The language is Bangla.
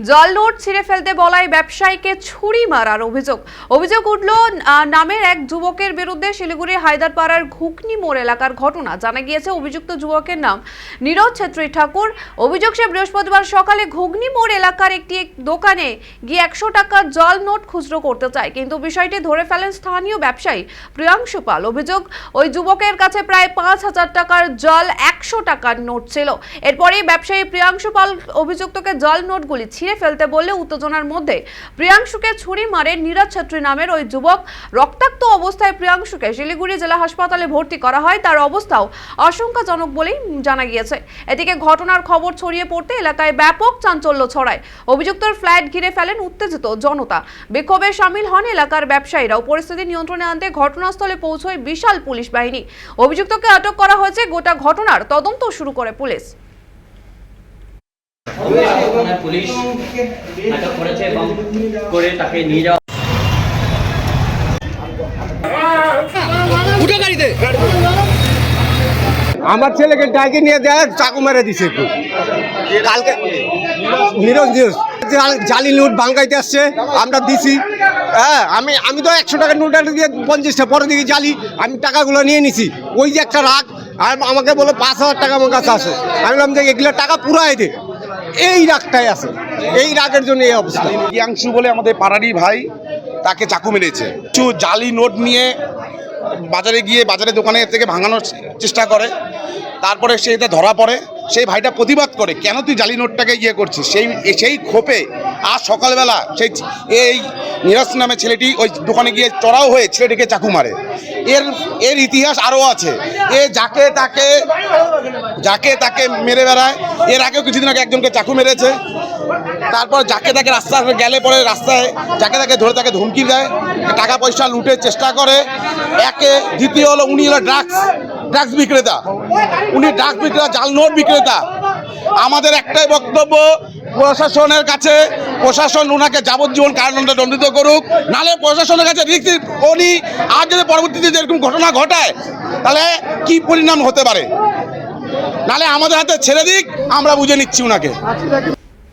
জল নোট ছিঁড়ে ফেলতে বলায় ব্যবসায়ীকে ছুরি মারার অভিযোগ। অভিযোগ উঠল নামের এক যুবকের বিরুদ্ধে শিলিগুড়ির হায়দারপাড়ার ঘুকনি মোড় এলাকার ঘটনা। জানা গিয়েছে, অভিযুক্ত যুবকের নাম নীরজ ছেত্রী ঠাকুর। অভিযোগ, সে বৃহস্পতিবার সকালে ঘুগনি মোড় এলাকার একটি দোকানে গিয়ে একশো টাকার জল নোট খুচরো করতে চায়। কিন্তু বিষয়টি ধরে ফেলেন স্থানীয় ব্যবসায়ী প্রিয়াংশু পাল। অভিযোগ, ওই যুবকের কাছে প্রায় পাঁচ হাজার টাকার জল একশো টাকার নোট ছিল। এরপরেই ব্যবসায়ী প্রিয়াংশু পাল অভিযুক্তকে জল নোটগুলি ছিঁড়ে ফেলতে বললে উত্তেজনার মধ্যে প্রিয়াংশুকে ছুরি মারে নীরজ ছেত্রী নামের ওই যুবক। রক্তাক্ত অবস্থায় প্রিয়াংশুকে শিলিগুড়ি জেলা হাসপাতালে ভর্তি করা হয়। তার অবস্থাও আশঙ্কাজনক বলেই জানা গিয়েছে। এদিকে ঘটনার খবর ছড়িয়ে পড়তে এলাকায় ব্যাপক চাঞ্চল্য ছড়ায়। অভিযুক্তর ফ্ল্যাট ঘিরে ফেলেন উত্তেজিত জনতা। বিক্ষোভে সামিল হন এলাকার ব্যবসায়ীরাও পরিস্থিতি নিয়ন্ত্রণে আনতে ঘটনাস্থলে পৌঁছয় বিশাল পুলিশ বাহিনী। অভিযুক্তকে আটক করা হয়েছে। গোটা ঘটনার তদন্ত শুরু করে পুলিশ। আমার ছেলেকে ডাইকে নিয়ে দেয় চাকু মেরে দিছে একটু। কালকে নিরজ নিরজ। জালি নোট বাঙ্গাইতে আসছে, আমরা দিছি। হ্যাঁ আমি আমি তো একশো টাকা নোট দিয়ে পঞ্চাশটা পরে দিকে জালি, আমি টাকাগুলো নিয়ে নিছি। ওই যে একটা রাগ, আর আমাকে বলে পাঁচ হাজার টাকা আমার কাছে আছে। আমি বললাম যে এগুলো টাকা পুরাই দে। এই রাগটাই আছে। এই রাগের জন্য এই অবস্থা। প্রিয়াংশু বলে আমাদের পাড়ারই ভাই, তাকে চাকু মেরেছে। কিছু জালি নোট নিয়ে বাজারে গিয়ে বাজারে দোকানে থেকে ভাঙানোর চেষ্টা করে। তারপরে সে এটা ধরা পড়ে। সেই ভাইটা প্রতিবাদ করে, কেন তুই জালি নোটটাকে ইয়ে করছিস? সেই সেই ক্ষোভে আজ সকালবেলা সেই এই নিরজ নামে ছেলেটি ওই দোকানে গিয়ে চড়াও হয়ে ছেলেটিকে চাকু মারে। এর এর ইতিহাস আরও আছে। এ যাকে তাকে যাকে তাকে মেরে বেড়ায়, এর আগেও কিছুদিন আগে একজনকে চাকু মেরেছে। তারপর যাকে তাকে রাস্তা গেলে পরে রাস্তায়, যাকে তাকে ধরে তাকে ধমকি দেয়, টাকা পয়সা লুটের চেষ্টা করে। একে দ্বিতীয় হলো উনি হলো ড্রাগস ড্রাগস বিক্রেতা। উনি ড্রাগস বিক্রেতা, জাল নোট বিক্রেতা। আমাদের একটাই বক্তব্য, প্রশাসনের কাছে প্রশাসন ওনাকে যাবজ্জীবন কারাদণ্ডে দণ্ডিত করুক। নালে প্রশাসনের কাছে রিক্স উনি আর যদি পরবর্তীতে যেরকম ঘটনা ঘটায়, তাহলে কি পরিণাম হতে পারে? নালে আমাদের হাতে ছেড়ে দিক, আমরা বুঝে নিচ্ছি ওনাকে